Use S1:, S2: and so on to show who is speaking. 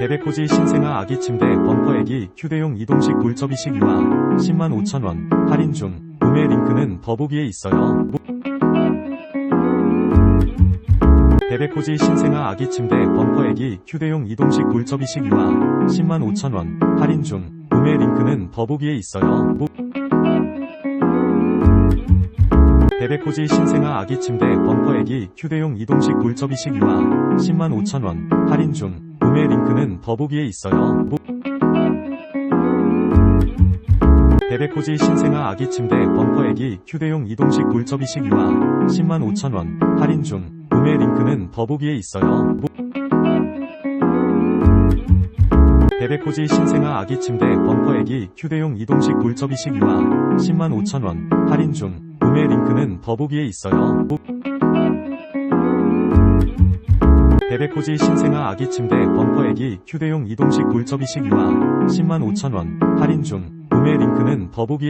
S1: 베베코지 신생아 아기 침대 범퍼 애기 휴대용 이동식 물접이식 유아 10만 5천원. 할인 중. 구매 링크는 더보기에 있어요. 베베코지 신생아 아기 침대 범퍼 애기 휴대용 이동식 물접이식 유아 10만 5천원. 할인 중. 구매 링크는 더보기에 있어요. 베베코지 신생아 아기 침대 범퍼 애기 휴대용 이동식 물접이식 유아 10만 5천원. 할인 중 구매 링크는 더보기에 있어요. 베베코지 신생아 아기 침대 범퍼 애기 휴대용 이동식 물접이식 유아 10만 5천원 할인 중 구매 링크는 더보기에 있어요. 베베코지 신생아 아기 침대 범퍼 애기 휴대용 이동식 물접이식 유아 10만 5천원 할인 중 구매 링크는 더보기에 있어요. 베베코지 신생아 아기 침대 범퍼 애기 휴대용 이동식 물접이식 유아 10만 5천원. 할인 중. 구매 링크는 더보기에